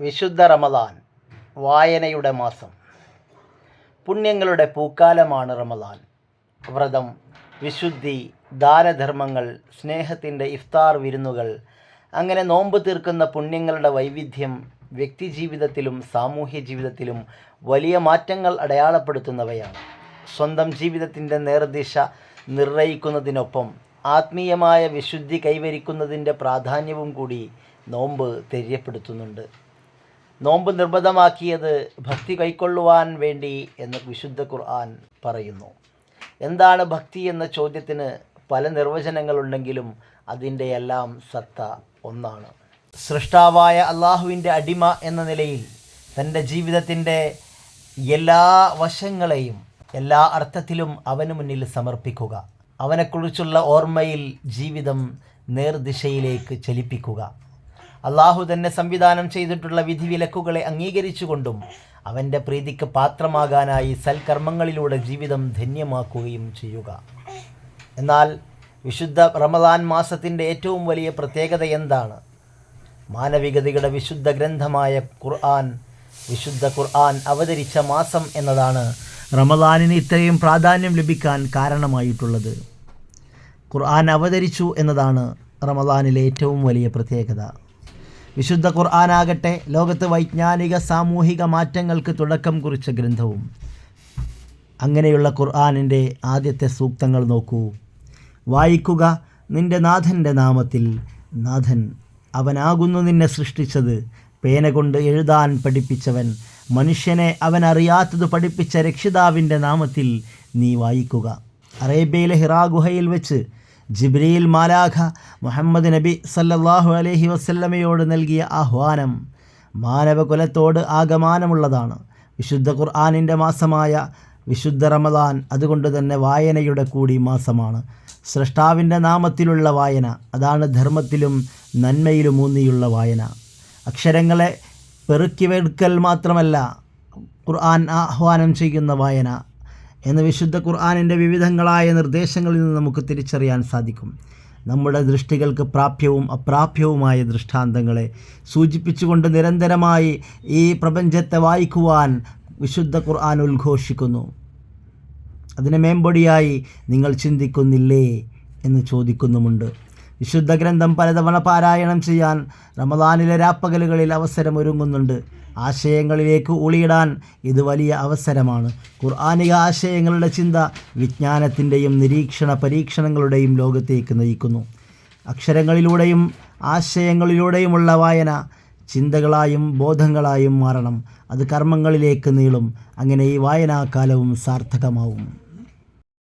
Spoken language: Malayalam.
വിശുദ്ധ റമദാൻ വായനയുടെ മാസം. പുണ്യങ്ങളുടെ പൂക്കാലമാണ് റമദാൻ വ്രതം വിശുദ്ധി ദാനധർമ്മങ്ങൾ സ്നേഹത്തിന്റെ ഇഫ്താർ വിരുന്നുകൾ അങ്ങനെ നോമ്പ് തീർക്കുന്ന പുണ്യങ്ങളുടെ വൈവിധ്യം വ്യക്തിജീവിതത്തിലും സാമൂഹ്യ ജീവിതത്തിലും വലിയ മാറ്റങ്ങൾ അടയാളപ്പെടുത്തുന്നവയാണ്. സ്വന്തം ജീവിതത്തിന്റെ നേർദിശ നിർണയിക്കുന്നതിനൊപ്പം ആത്മീയമായ വിശുദ്ധി കൈവരിക്കുന്നതിന്റെ പ്രാധാന്യവും കൂടി നോമ്പ് തെര്യപ്പെടുത്തുന്നുണ്ട്. നോമ്പ് നിർബന്ധമാക്കിയത് ഭക്തി കൈക്കൊള്ളുവാൻ വേണ്ടി എന്ന് വിശുദ്ധ ഖുർആൻ പറയുന്നു. എന്താണ് ഭക്തി എന്ന ചോദ്യത്തിന് പല നിർവചനങ്ങളുണ്ടെങ്കിലും അതിന്റെ എല്ലാം സത്ത ഒന്നാണ്. സൃഷ്ടാവായ അള്ളാഹുവിന്റെ അടിമ എന്ന നിലയിൽ തന്റെ ജീവിതത്തിന്റെ എല്ലാ വശങ്ങളെയും എല്ലാ അർത്ഥത്തിലും അവന് മുന്നിൽ സമർപ്പിക്കുക. അവനെക്കുറിച്ചുള്ള ഓർമ്മയിൽ ജീവിതം നേർദിശയിലേക്ക് ചലിപ്പിക്കുക. അള്ളാഹു തന്നെ സംവിധാനം ചെയ്തിട്ടുള്ള വിധിവിലക്കുകളെ അംഗീകരിച്ചുകൊണ്ടും അവന്റെ പ്രീതിക്ക് പാത്രമാകാനായി സൽക്കർമ്മങ്ങളിലൂടെ ജീവിതം ധന്യമാക്കുകയും ചെയ്യുക. എന്നാൽ വിശുദ്ധ റമദാൻ മാസത്തിന്റെ ഏറ്റവും വലിയ പ്രത്യേകത എന്താണ്? മാനവികതയുടെ വിശുദ്ധ ഗ്രന്ഥമായ ഖുർആൻ വിശുദ്ധ ഖുർആൻ അവതരിച്ച മാസം എന്നതാണ് റമദാനിന് ഇത്രയും പ്രാധാന്യം ലഭിക്കാൻ കാരണമായിട്ടുള്ളത്. ഖുർആൻ അവതരിച്ചു എന്നതാണ് റമദാനിലെ ഏറ്റവും വലിയ പ്രത്യേകത. വിശുദ്ധ ഖുർആാനാകട്ടെ ലോകത്ത് വൈജ്ഞാനിക സാമൂഹിക മാറ്റങ്ങൾക്ക് തുടക്കം കുറിച്ച ഗ്രന്ഥവും. അങ്ങനെയുള്ള ഖുർആാനിന്റെ ആദ്യത്തെ സൂക്തങ്ങൾ നോക്കൂ. വായിക്കുക നിന്റെ നാഥന്റെ നാമത്തിൽ. നാഥൻ അവനാകുന്നു നിന്നെ സൃഷ്ടിച്ചത്. പേന കൊണ്ട് എഴുതാൻ പഠിപ്പിച്ചവൻ. മനുഷ്യനെ അവനറിയാത്തത് പഠിപ്പിച്ച രക്ഷിതാവിന്റെ നാമത്തിൽ നീ വായിക്കുക. അറേബ്യയിലെ ഹിറാ ഗുഹയിൽ വെച്ച് ജിബ്രീൽ മാലാഖ മുഹമ്മദ് നബി സല്ലല്ലാഹു അലൈഹി വസല്ലമയോട് നൽകിയ ആഹ്വാനം മാനവകുലത്തോട് ആഗമാനമുള്ളതാണ്. വിശുദ്ധ ഖുർആാനിന്റെ മാസമായ വിശുദ്ധ റമദാൻ അതുകൊണ്ട് തന്നെ വായനയുടെ കൂടി മാസമാണ്. സൃഷ്ടാവിന്റെ നാമത്തിലുള്ള വായന അതാണ് ധർമ്മത്തിലും നന്മയിലും ഊന്നിയുള്ള വായന. അക്ഷരങ്ങളെ പെറുക്കി വെടുക്കൽ മാത്രമല്ല ഖുർആൻ ആഹ്വാനം ചെയ്യുന്ന വായന. എന്ന് വിശുദ്ധ ഖുർആാനിന്റെ വിവിധങ്ങളായ നിർദ്ദേശങ്ങളിൽ നിന്ന് നമുക്ക് തിരിച്ചറിയാൻ സാധിക്കും. നമ്മുടെ ദൃഷ്ടികൾക്ക് പ്രാപ്യവും അപ്രാപ്യവുമായ ദൃഷ്ടാന്തങ്ങളെ സൂചിപ്പിച്ചുകൊണ്ട് നിരന്തരമായി ഈ പ്രപഞ്ചത്തെ വായിക്കുവാൻ വിശുദ്ധ ഖുർആൻ ഉദ്ഘോഷിക്കുന്നു. അതിനെ മേമ്പൊടിയായി നിങ്ങൾ ചിന്തിക്കുന്നില്ലേ എന്ന് ചോദിക്കുന്നുമുണ്ട്. വിശുദ്ധ ഗ്രന്ഥം പലതവണ പാരായണം ചെയ്യാൻ റമദാനിലെ രാപ്പകലുകളിൽ അവസരം ഒരുങ്ങുന്നുണ്ട്. ആശയങ്ങളിലേക്ക് ഉളിയിടാൻ ഇത് വലിയ അവസരമാണ്. ഖുർആാനിക ആശയങ്ങളുടെ ചിന്ത വിജ്ഞാനത്തിന്റെയും നിരീക്ഷണ പരീക്ഷണങ്ങളുടെയും ലോകത്തേക്ക് നയിക്കുന്നു. അക്ഷരങ്ങളിലൂടെയും ആശയങ്ങളിലൂടെയുമുള്ള വായന ചിന്തകളായും ബോധങ്ങളായും മാറണം. അത് കർമ്മങ്ങളിലേക്ക് നീളും. അങ്ങനെ ഈ വായനാകാലവും സാർത്ഥകമാവും.